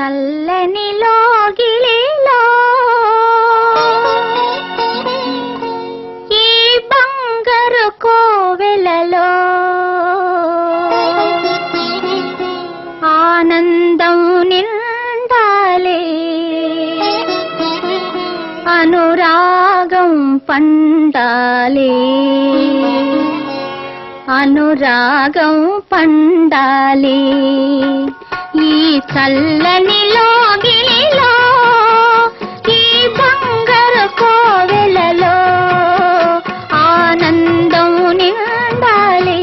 చల్లని లోగిలిలో. ఈ బంగారు కోవెలలో ఆనందం నిండాలి. అనురాగం పండాలి. అనురాగం పండాలి. నీ చల్లని లోగిలిలో ఈ బంగారు కోవెలలో ఆనందం నిండాలి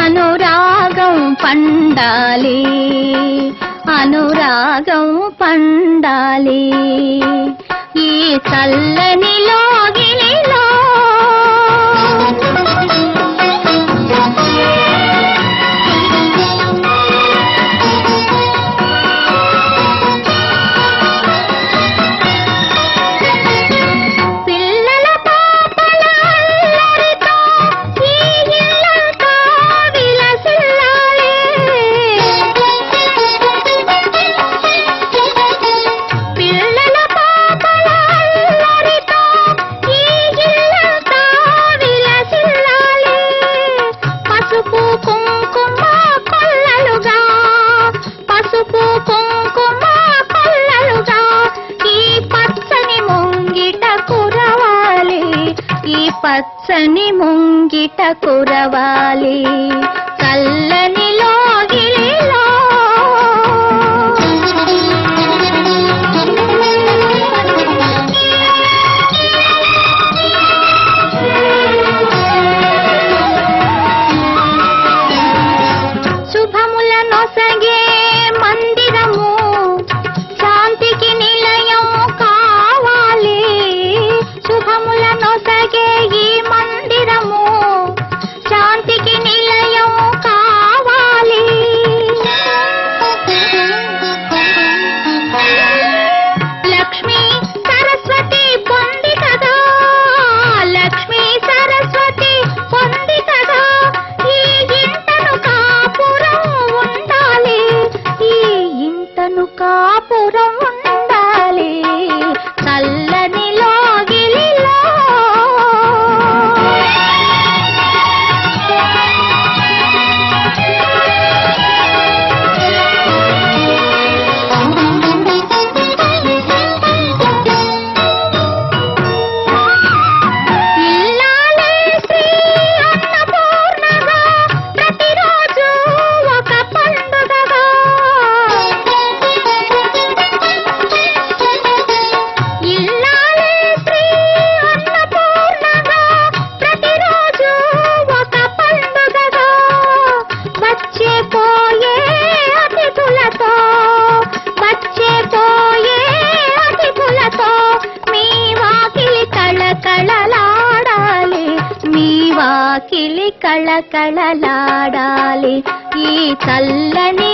అనురాగం పండాలి అనురాగం పండాలి. ఈ చల్లని లోగిలిలో పచ్చని ముంగిట కురవాలి. చల్లని లోగిలిలో. శుభముల నొసగే పోయే అతిథులతో వచ్చే పోయే అతిథులతో మీ వాకిలి కళకళలాడాలి మీ వాకిలి కళకళలాడాలి. ఈ చల్లని